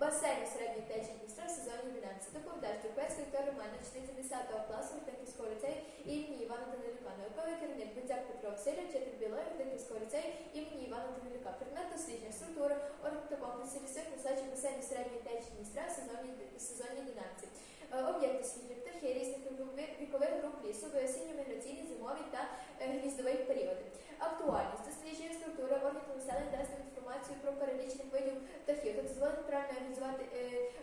басейну середньої течії Дністра в сезоні 11. Доповідач Турпецький Віктор Роман, учениця 10 класу Гринківського ліцею імені Івана Данилюка. Науковий керівник Бензяк Петро Васильович, вчитель біології Гринківського ліцею імені Івана Данилюка. Предмет дослідження структури та лісових насаджень басейну середньої течії Дністра в сезоні, 11. Е, східних птахи різних вікових- груп лісу, осінньо міграційні, зимові та е, гніздовий періоди. Актуальність дослідження структури органів населення дасть нам інформацію про перелічених видів птахів та дозволить правильно організувати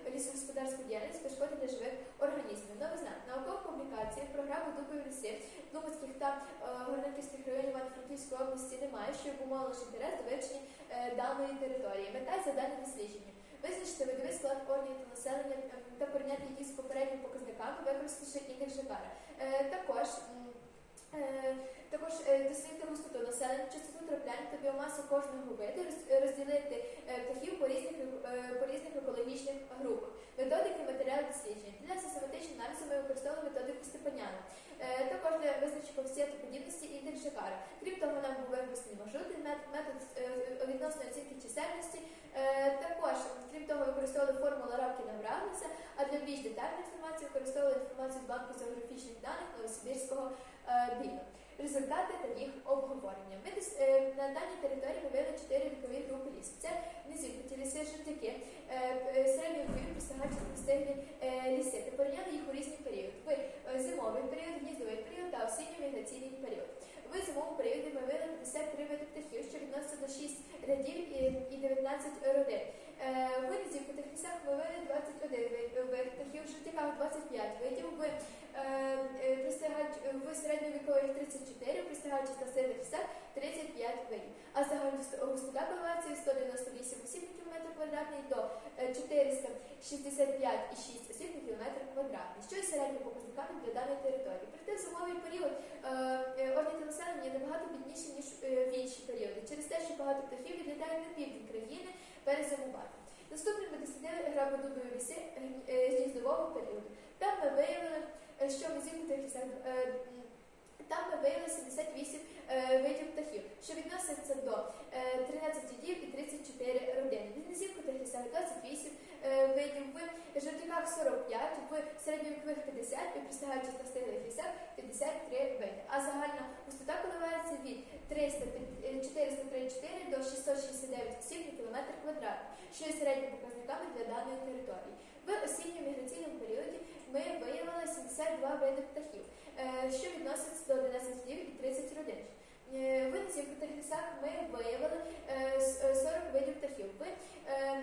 е, лісогосподарську діяльність та шкоди для живих організмів. Новизна наукова публікація програми Дубові ліси Думацьких та е, Горненківських районів Івано-Франківської області немає, що обумовило інтерес до вивчення е, даної території. Мета і завдання дослідження. Визначити видовий склад органів та населення е, та порівняти їх з попередніми показниками, використавши індекс Жакара. Е, також також е, дослідити густоту населення, частоту трапляння та біомасу кожного виду, розділити е, птахів по різних, е, по різних екологічних групах. Методики матеріал дослідження. Для систематичного аналізу ми використовуємо методику Степаняна. Е, Також для визначення коефіцієнту подібності індекс Жакара. Крім того, нам був використаний маршрутний мет- метод е, відносно оцінки чисельності. Е, Також, використовували формулу Рабкіна Бравнеса, а для більш детальної інформації використовували інформацію з банку зеографічних даних Новосибірського е, БІНу. Результати та їх обговорення. Ми е, на даній території ми виявили чотири вікові групи лісу. Це низівки, ліси, жовтяки, е, е, середньої вікові пристигачі пристиглі е, ліси та порівняли їх у різні періоди. В е, зимовий період, гніздовий період та осінньо-міграційний період. В зимовому періоді ми виявили 53 види птахів, що відноситься до 6 рядів і 19 родин. Е, В низівку та лісах ми виявили 21 вид птахів, жовтяках 25 видів, в, е, е, пристигач- в середньовікових 34, пристигаючих та сильних лісах 35 видів. А загальна густота популяції 198 осіб на кілометр квадратний до е, 465,6 осіб на кілометр квадратний, що є середніми показниками для даної території. Проте зимовий період е, населення набагато бідніші, ніж в інші періоди, через те, що багато птахів відлітають на південь країни перезимувати. Наступним ми дослідили грабодубові ліси е, е, гніздового періоду. Там ми виявили, е, що е, там ми виявили 78 е, видів птахів, що відносяться до е, 13 дідів і 34 родини. В низівку та лісах 28 е, видів, в жовтяках 45, в середньовікових 50, і пристигаючих та стиглих лісах 53 види. А загальна густота коливається від 300, е, 434 до 669 осіб на що є середніми показниками для даної території. В осінньо-міграційному періоді ми виявили 72 види птахів, е, що відноситься до 11 днів і 30 родин. Е, В низівках лісах ми виявили е, е, 40 видів птахів.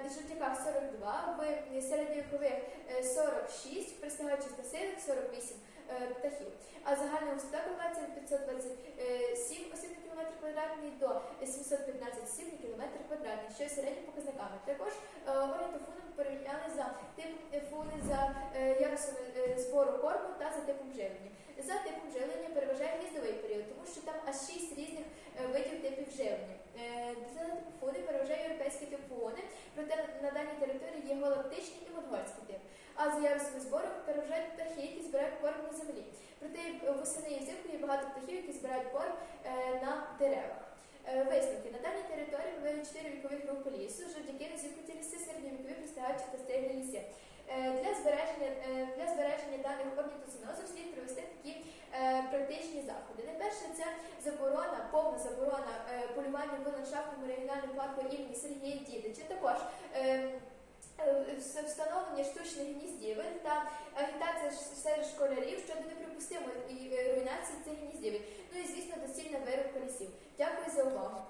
В жовтяках 42, в середньовікових е, 46, в пристигаючих та 48 е, птахів. А загальна густота популяції від 527 осіб на кілометр квадратний до 715 осіб на кілометр квадратний, що є середніми показниками. Також е, орієнтофони порівняли за типом е, фуни, за е, ярусом е, збору корму та за типом живлення. За типом живлення переважає гніздовий період, тому що там аж 6 різних видів типів живлення. За типом фуни переважає європейський тип фуни, проте на- даній території є галактичний і монгольський тип. А за ярусом збору переважають птахи, які збирають корм на землі. Проте восени і взимку є багато птахів, які збирають корм е, на деревах. Е, Висновки на даній території ми виявили чотири вікові групи лісу, жовтяки, низівкуті ліси, середньовікові, пристигаючі та Для збереження, е, для збереження даних орнітоцинозу слід провести такі е, практичні заходи. Найперше це заборона, повна заборона е, полювання в ландшафтному регіональному парку імені Сергія Дідича. Також встановлення штучних гніздівель та агітація серед школярів щодо неприпустимої руйнації цих гніздівель. Ну і звісно, доцільна вирубка лісів. Дякую за увагу.